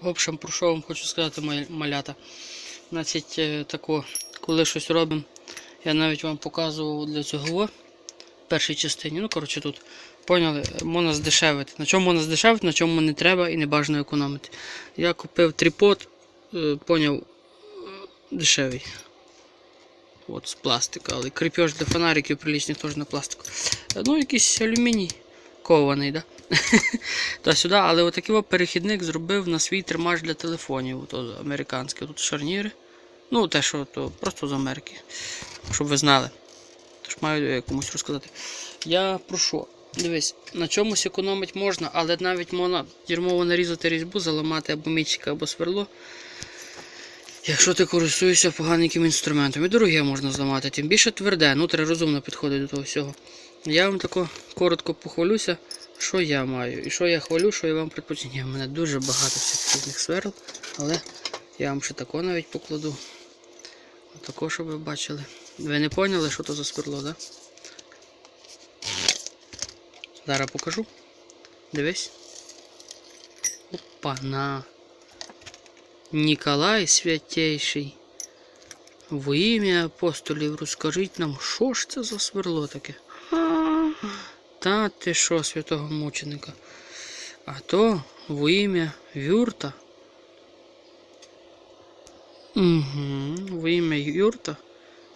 В общем, про що вам хочу сказати, малята. Значить, е, тако, коли щось робимо, я навіть вам показував для цього в першій частині. Ну, коротше, тут. Поняли, можна здешевити. На чому можна здешевити, на чому не треба і не бажано економити. Я купив трипод, е, поняв, дешевий. От, з пластика, але кріпеж для фонариків приличних теж на пластику. Е, Ну, якийсь алюміній кований, да? Та сюди, але отакий от перехідник зробив на свій тримач для телефонів. То американський. Тут шарніри. Ну, те, що то просто з Америки. Щоб ви знали. Тож маю е, комусь розказати. Я про що? Дивись, на чомусь економити можна, але навіть можна дерьмово нарізати різьбу, заламати або мічика, або сверло. Якщо ти користуєшся поганеньким інструментом. І дороге можна зламати, тим більше тверде, ну треба розумно підходити до того всього. Я вам тако коротко похвалюся, що я маю. І що я хвалю, що я вам предпочиняю. У мене дуже багато всяких різних сверл, але я вам ще тако навіть покладу. Отако, щоб ви бачили. Ви не поняли, що то за сверло? Да? Зараз покажу. Дивись. Опа-на. Ніколай Святейший. Во ім'я апостолів розкажіть нам, що ж це за сверло таке? Та ти що, святого мученика? А то во ім'я Вюрта. Угу, во ім'я Юрта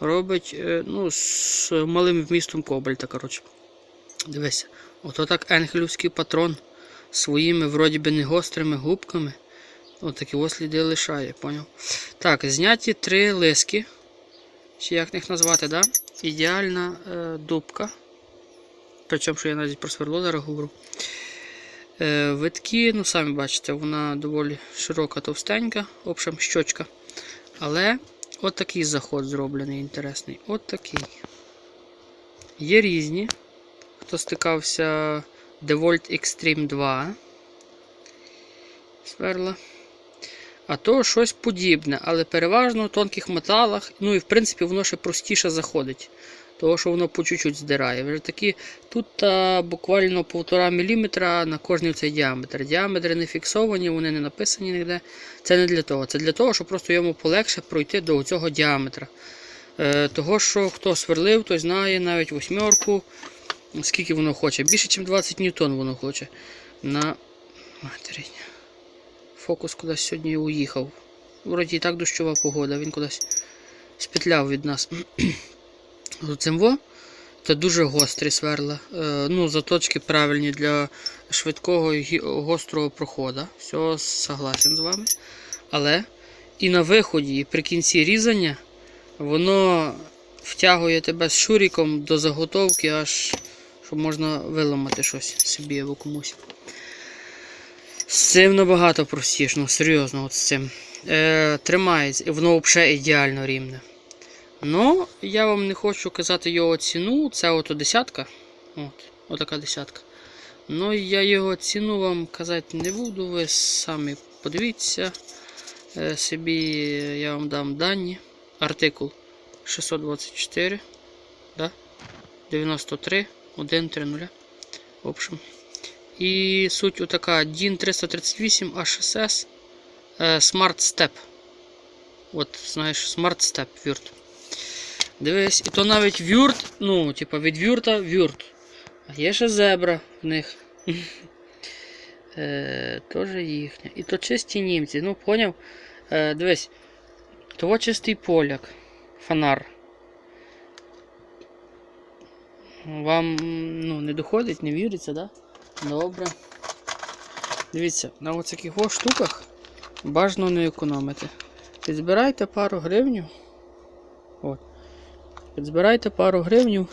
робить е, ну, з малим вмістом кобальта, коротше. Дивися, ото так енгелівський патрон своїми вроді би не гострими губками. Отакі ось сліди лишає, поняв? Так, зняті три лиски. Чи як їх назвати, да? Ідеальна е, дубка. Причому, що я навіть про сверло зараз говорю. Е, витки, ну самі бачите, вона доволі широка, товстенька, в общем, щочка. Але от такий заход зроблений інтересний. От такий. Є різні. Хто стикався DeWalt Extreme 2 сверла. А то щось подібне, але переважно в тонких металах. Ну і в принципі воно ще простіше заходить. Того, що воно по чуть-чуть здирає. Вже такі, Тут а, буквально 1,5 мм на кожний цей діаметр. Діаметри не фіксовані, вони не написані ніде. Це не для того. Це для того, щоб просто йому полегше пройти до цього діаметра. Е, Того, що хто сверлив, той знає навіть восьмерку. Скільки воно хоче? Більше, ніж 20 ньютон воно хоче. На матері. Фокус кудись сьогодні уїхав. Вроді і так дощова погода, він кудись спетляв від нас. Цим во. Дуже гострі сверла. Е, ну, Заточки правильні для швидкого і гострого проходу. Все, согласен з вами. Але і на виході, і при кінці різання, воно втягує тебе з шуріком до заготовки, аж щоб можна виламати щось собі або комусь. З цим набагато простіше, ну серйозно, от з цим. Е, тримається, воно взагалі ідеально рівне. Ну, я вам не хочу казати його ціну. Це ото десятка. От, отака десятка. Ну, я його ціну вам казати не буду, ви самі подивіться. Е, собі я вам дам дані. Артикул 624. Да? 93 130. В общем. І суть отака DIN 338 HSS Smart Step. От, знаєш, Smart Step Word. Дивись, і то навіть вюрт, ну, типа від вюрта вюрт. А є ще зебра в них. е, Тоже їхня. І то чисті німці. Ну, поняв? Е, дивись. Того чистий поляк. Фонар. Вам ну, не доходить, не віриться, да? Добре. Дивіться, на ось штуках бажано не економити. Підзбирайте пару гривнів. От. Підзбирайте пару гривнів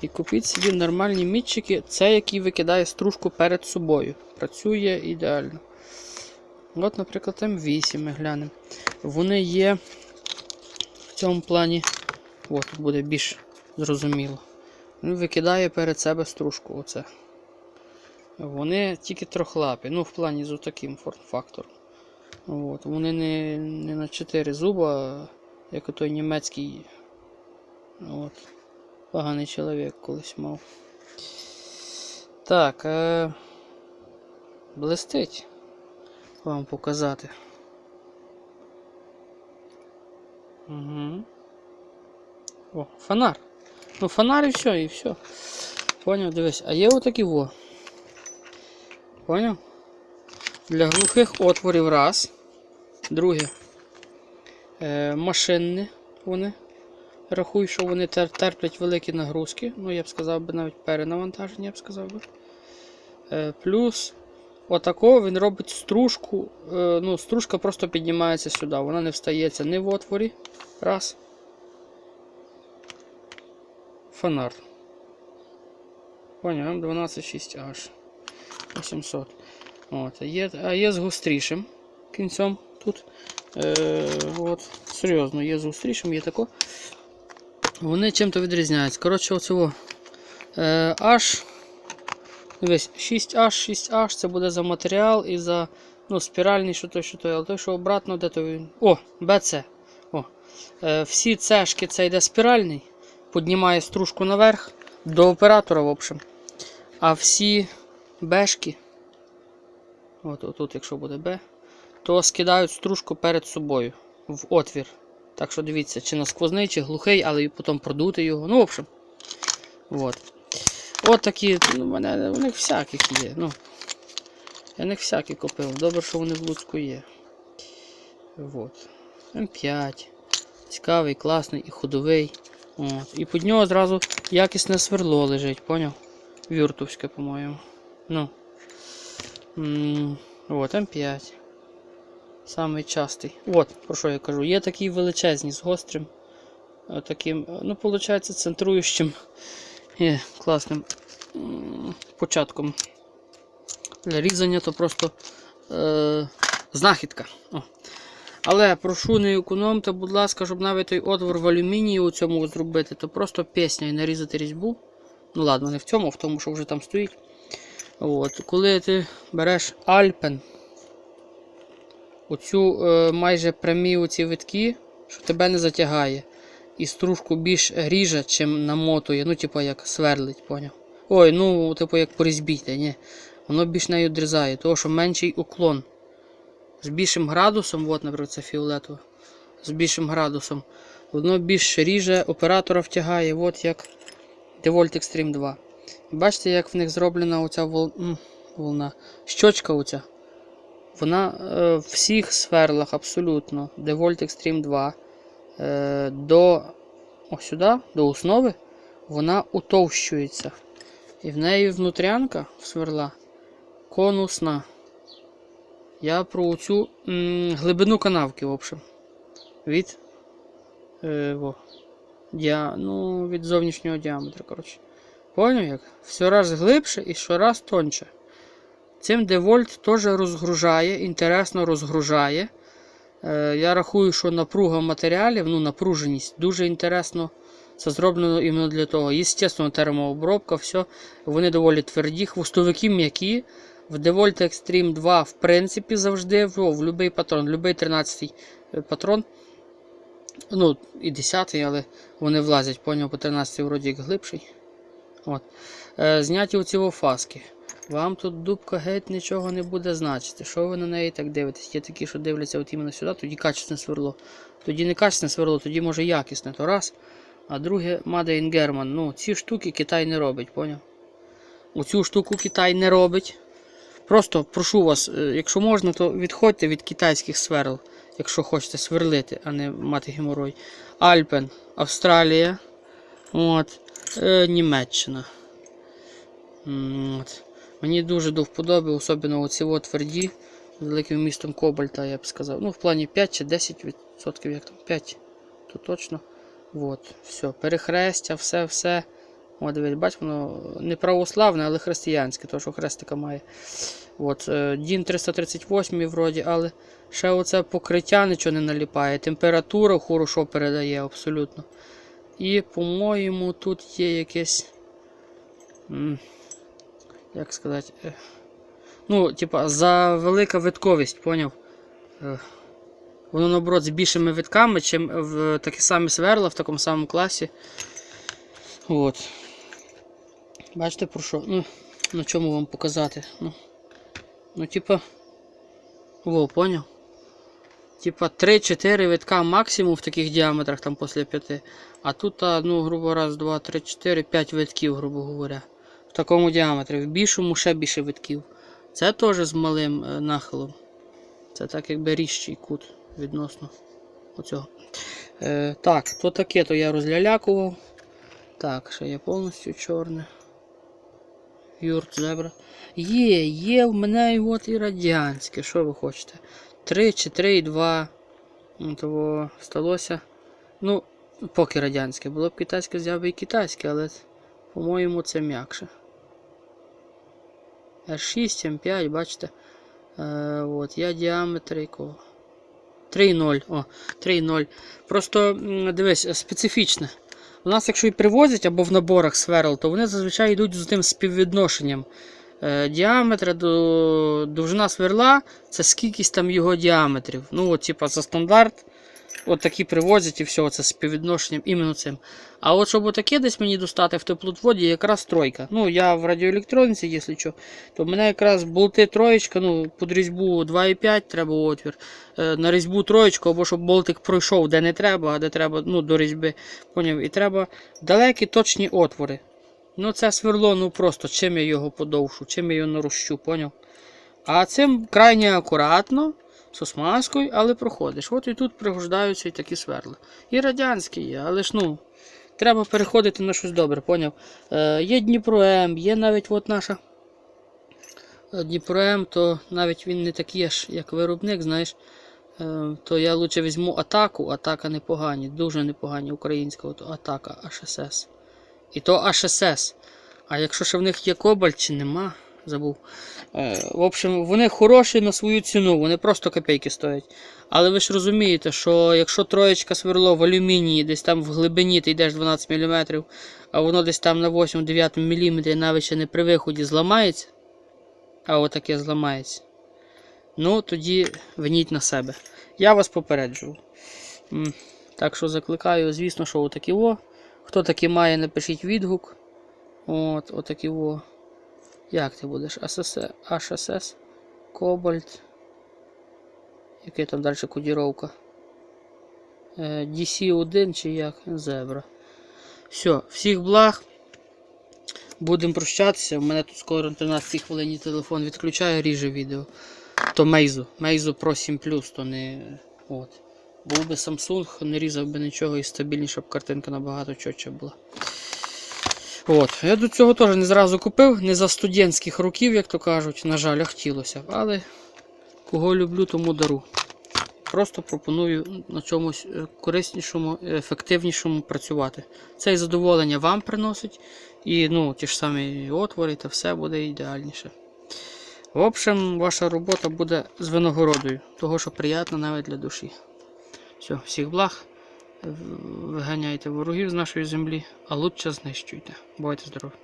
і купіть собі нормальні мітчики. Це який викидає стружку перед собою. Працює ідеально. От, наприклад, М8 ми глянемо. Вони є в цьому плані. От, тут буде більш зрозуміло. Він викидає перед себе стружку. Оце. Вони тільки трохлапі. Ну, в плані з таким форм-фактором. Вони не, не на 4 зуба, як той німецький. От. Поганий чоловік колись мав. Так. Е... Блистить. вам показати. Угу. О, фонар. Ну, фонар і все, і все. Поняв, дивись. А є отакі во. Поняв? Для глухих отворів раз. Друге. Е, машинні вони. Рахуй, що вони тер- терплять великі нагрузки. Ну, я б сказав би навіть перенавантаження, я б сказав би. Е, плюс отако він робить стружку. Е, ну, стружка просто піднімається сюди. Вона не встається ні в отворі. Раз. Фонар. Поняв, М126 аж 800. От, є, а є з гострішим кінцем тут. Е, от, серйозно, є з гострішим, є тако. Вони чим-то відрізняються. Коротше, оцього е, H. Дивись, 6H, 6H це буде за матеріал і за ну, спіральний, що той, що той, але той, що обратно, де то він. О, BC. О. Е, всі цешки це йде спіральний, піднімає стружку наверх до оператора, в общем. А всі бешки, от, отут, якщо буде Б, то скидають стружку перед собою в отвір. Так що дивіться, чи на сквозний, чи глухий, але потім продути його. Ну, в общем. От. От такі, ну, мене у них всяких є. Ну, я них всякі купив. Добре, що вони в Луцьку є. От. М5. Цікавий, класний і ходовий. От. І під нього одразу якісне сверло лежить, поняв? Вюртовське, по-моєму. Ну. М, От, М5. Самий частий. От, про що я кажу. Є такі величезні з гострим. е, Таким, е, ну, виходить, центруючим і класним початком. Для різання то просто е, знахідка. О. Але прошу не економте, будь ласка, щоб навіть той отвор в алюмінії у цьому зробити, то просто пісня і нарізати різьбу. Ну ладно, не в цьому, а в тому, що вже там стоїть. От. Коли ти береш Альпен, оцю е, майже прямі оці витки, що тебе не затягає. І стружку більш ріже, чим намотує, ну, типу, як сверлить, поняв? Ой, ну, типу, як по різьбі, ні. Воно більш нею дрізає, тому що менший уклон. З більшим градусом, от, наприклад, це фіолетово, з більшим градусом, воно більш ріже, оператора втягає, от як DeWalt Extreme 2. Бачите, як в них зроблена оця вол... волна. Щочка оця. Вона е, в всіх сверлах абсолютно. DeWalt Extreme 2 е, до ось сюди, до основи, вона утовщується. І в неї внутрянка сверла конусна. Я про цю глибину канавки, в общем. Від, е, во, діа, ну, від зовнішнього діаметра. коротше. Поняв як? Все раз глибше і щораз тоньше. Цим девольт теж розгружає, інтересно розгружає. Е, я рахую, що напруга матеріалів, ну, напруженість, дуже інтересно. Це зроблено іменно для того. Єстественно, термообробка, все. Вони доволі тверді. Хвостовики м'які. В DeWalt Extreme 2, в принципі, завжди в, в будь-який патрон, будь-який 13-й патрон. Ну, і 10-й, але вони влазять, поняв, по 13 вроді як глибший. От. Е, зняті оці фаски. Вам тут дубка геть нічого не буде значити. Що ви на неї так дивитесь? Є такі, що дивляться от іменно сюди, тоді качественне сверло. Тоді не качественне сверло, тоді може якісне, то раз. А друге Made in. Ну, ці штуки Китай не робить, поняв? Оцю штуку Китай не робить. Просто прошу вас, е, якщо можна, то відходьте від китайських сверл, якщо хочете сверлити, а не мати геморой. Альпен, Австралія. От, е, Німеччина. От. Мені дуже до вподоби, особливо оці тверді, з великим містом кобальта, я б сказав. Ну, в плані 5 чи 10%, як там 5, то точно. От, все, перехрестя, все, все. От, дивись, бач, воно не православне, але християнське, то що хрестика має. От, е, Дін 338 вроді, але ще оце покриття нічого не наліпає. Температура хорошо передає абсолютно. І, по-моєму, тут є якесь. Як сказати. е, Ну, типа, за велика витковість, поняв? Е, Воно, наоборот, з більшими витками, чим в такі самі сверла в такому самому класі. От. Бачите про що? Ну, на чому вам показати? Ну, ну типа, Во, поняв? Типа 3-4 витка максимум в таких діаметрах, там після 5. А тут, ну, грубо раз, два, три, чотири, п'ять витків, грубо говоря. В такому діаметрі. В більшому ще більше витків. Це теж з малим е, нахилом. Це так якби ріжчий кут відносно оцього. Е, так, то таке, то я розлялякував. Так, ще є повністю чорне. Юрт, зебра. Є, є в мене і от і радянське. Що ви хочете? 3 чи 3,2. Ну, Того сталося. Ну, поки радянське. Було б китайське, взяв би і китайське, але, по-моєму, це м'якше. R6, M5, бачите. Е, от, я діаметр якого. 3,0. О, 3,0. Просто дивись, специфічне. У нас, якщо і привозять або в наборах сверл, то вони зазвичай йдуть з тим співвідношенням. Е, діаметра до довжина сверла це скількись там його діаметрів. Ну, от, типа, за стандарт. От такі привозять і все, це співвідношенням іменно цим. А от щоб отаке десь мені достати в теплотводі, якраз тройка. Ну, я в радіоелектроніці, якщо що, то в мене якраз болти троєчка, ну, під різьбу 2,5 треба отвір. Е, на різьбу троєчку, або щоб болтик пройшов де не треба, а де треба ну, до різьби. Поняв? І треба далекі точні отвори. Ну, це сверло, ну просто чим я його подовшу, чим я його нарощу, поняв? А цим крайне акуратно, з смазкою, але проходиш. От і тут пригождаються і такі сверла. І радянські є, але ж ну, треба переходити на щось добре, поняв? Е, є Дніпро М, є навіть от наша е, Дніпро М, то навіть він не такий аж, як виробник, знаєш. Е, то я лучше візьму атаку, атака непогані, дуже непогані українська от атака HSS. І то HSS. А якщо ще в них є кобальт чи нема, забув. Е, в общем, вони хороші на свою ціну, вони просто копійки стоять. Але ви ж розумієте, що якщо троєчка сверло в алюмінії, десь там в глибині ти йдеш 12 мм, а воно десь там на 8-9 мм навіть ще не при виході зламається, а отаке зламається. Ну, тоді виніть на себе. Я вас попереджував. Так що закликаю, звісно, що отакі во. Хто таки має, напишіть відгук. От, отакі во. Як ти будеш? HSS, Cobalt. Яка там далі кодіровка? Е, DC1 чи як? Зебра. Все, всіх благ. Будемо прощатися. У мене тут скоро 13 хвилині телефон відключає, ріже відео. То Meizu. Meizu Pro 7 Plus, то не. От. Був би Samsung, не різав би нічого і стабільніша б картинка набагато чотче була. От. Я до цього теж не зразу купив, не за студентських років, як то кажуть, на жаль, а хотілося. Але кого люблю, тому дару. Просто пропоную на чомусь е, кориснішому, ефективнішому працювати. Це і задоволення вам приносить. І ну, ті ж самі отвори, та все буде ідеальніше. В общем, ваша робота буде з винагородою, того, що приємно навіть для душі. Все, всіх благ. Виганяйте ворогів з нашої землі, а лучше знищуйте. Бувайте здорові!